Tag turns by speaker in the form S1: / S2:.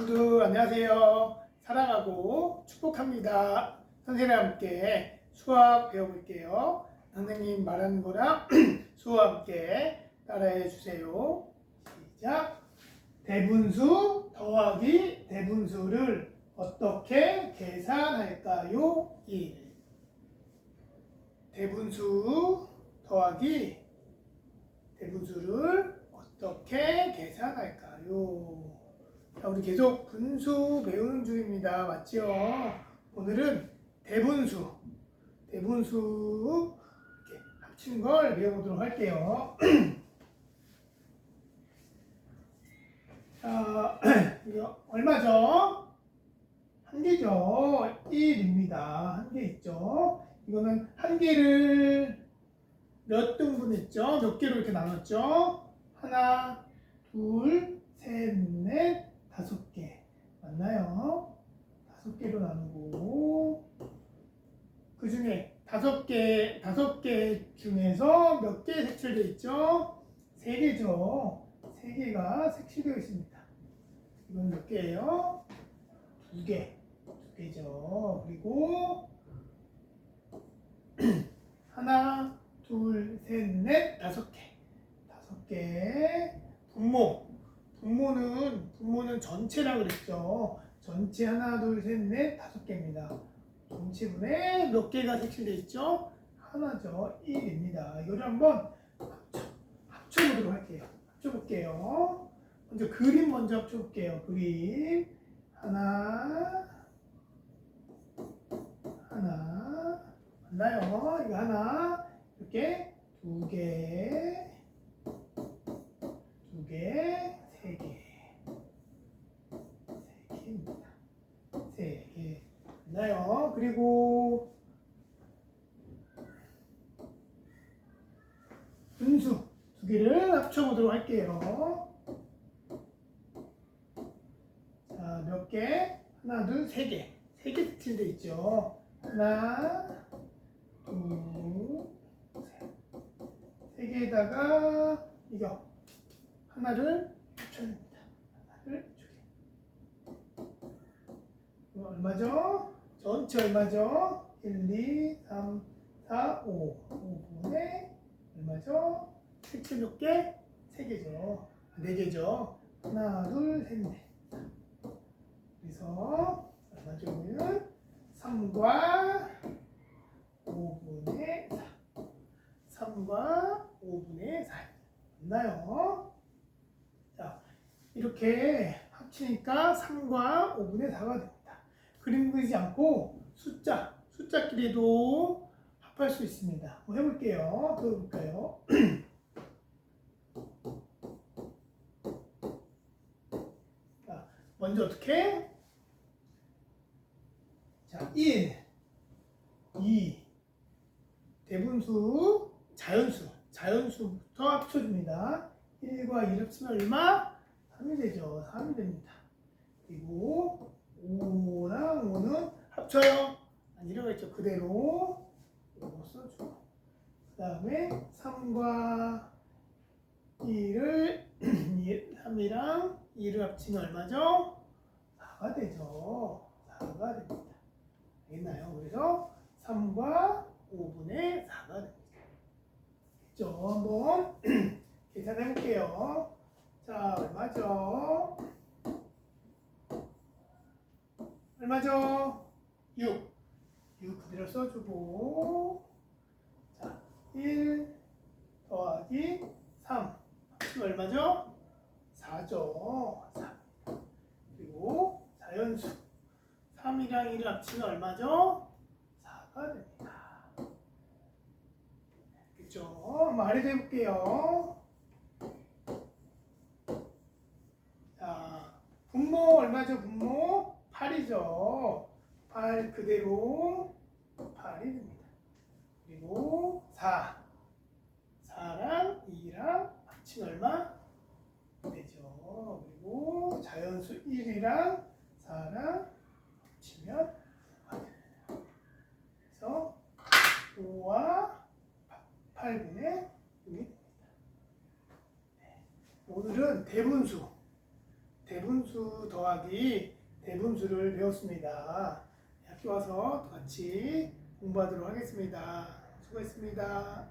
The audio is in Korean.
S1: 친구들 안녕하세요. 사랑하고 축복합니다. 선생님과 함께 수학 배워볼게요. 선생님 말하는 거랑 수와 함께 따라해 주세요. 시작. 대분수 더하기 대분수를 어떻게 계산할까요? 1. 대분수 더하기 대분수를 어떻게 계산할까요? 자, 우리 계속 분수 배우는 중입니다. 맞죠? 오늘은 대분수, 대분수 이렇게 합치는 걸 배워보도록 할게요. 자, 이거 얼마죠? 한 개죠. 1입니다. 한 개 있죠. 이거는 한 개를 몇 등분했죠? 몇 개로 이렇게 나눴죠? 하나, 둘, 다섯 개. 맞나요? 다섯 개로 나누고, 그 중에 다섯 개, 다섯 개 중에서 몇 개 색칠되어 있죠? 세 개죠. 세 개가 색칠되어 있습니다. 이건 몇 개예요? 두 개. 두 개죠. 그리고, 하나, 둘, 셋, 넷, 다섯 개. 다섯 개. 분모. 분모는, 분모는 전체라 그랬죠. 전체 하나, 둘, 셋, 넷, 다섯 개입니다. 전체분에 몇 개가 색칠되어 있죠? 하나죠. 1입니다. 이거를 한번 합쳐, 합쳐보도록 할게요. 합쳐볼게요. 먼저 그림 먼저 합쳐볼게요. 그림. 하나, 하나, 맞나요? 이거 하나, 이렇게 두 개, 두 개, 세 개, 세 개입니다. 세 개, 맞나요? 그리고 분수 두 개를 합쳐보도록 할게요. 자, 몇 개? 하나, 둘, 세 개. 세개 색칠돼 있죠. 하나, 둘, 셋. 세 개에다가 이거 하나를 합쳐야 됩니다. 하나를 두 개. 얼마죠? 전체 얼마죠? 1, 2, 3, 4, 5. 5분의 얼마죠? 색칠 몇 개? 세 개죠. 네 개죠. 하나, 둘, 셋, 넷. 그래서 얼마죠? 그러면 3과 5분의 4. 3과 5분의 4. 맞나요? 자, 이렇게 합치니까 3과 5분의 4가 됩니다. 그림 그리지 않고 숫자, 숫자끼리도 합할 수 있습니다. 한번 해볼게요. 들어볼까요? 자, 먼저 어떻게? 자, 1, 2, 대분수, 자연수, 자연수부터 합쳐줍니다. 1과 1 합치면 얼마? 3이 되죠. 3이 됩니다. 그리고 5랑 5는 합쳐요. 아니라고 했죠. 그대로 이거 써주고. 그 다음에 3과 2를 3이랑 2를 합치면 얼마죠? 4가 되죠. 4가 됩니다. 알겠나요? 그래서 3과 5분의 4가 됩니다. 됐죠? 한번 계산해 볼게요. 자, 얼마죠? 얼마죠? 6. 6 그대로 써주고 자, 1 더하기 3 합치면 얼마죠? 4죠. 4. 그리고 자연수 3이랑 1을 합치면 얼마죠? 4가 됩니다. 그쵸? 말이 해볼게요. 자, 분모 얼마죠? 분모 8이죠. 8 그대로 8이 됩니다. 그리고 4. 4랑 2랑 합치면 얼마? 되죠. 그리고 자연수 1이랑 4랑 합치면 5가 돼요. 그래서 5와 8분의 6이 됩니다. 네. 오늘은 대분수, 대분수 더하기 대분수를 배웠습니다. 학교 와서 또 같이 공부하도록 하겠습니다. 수고했습니다.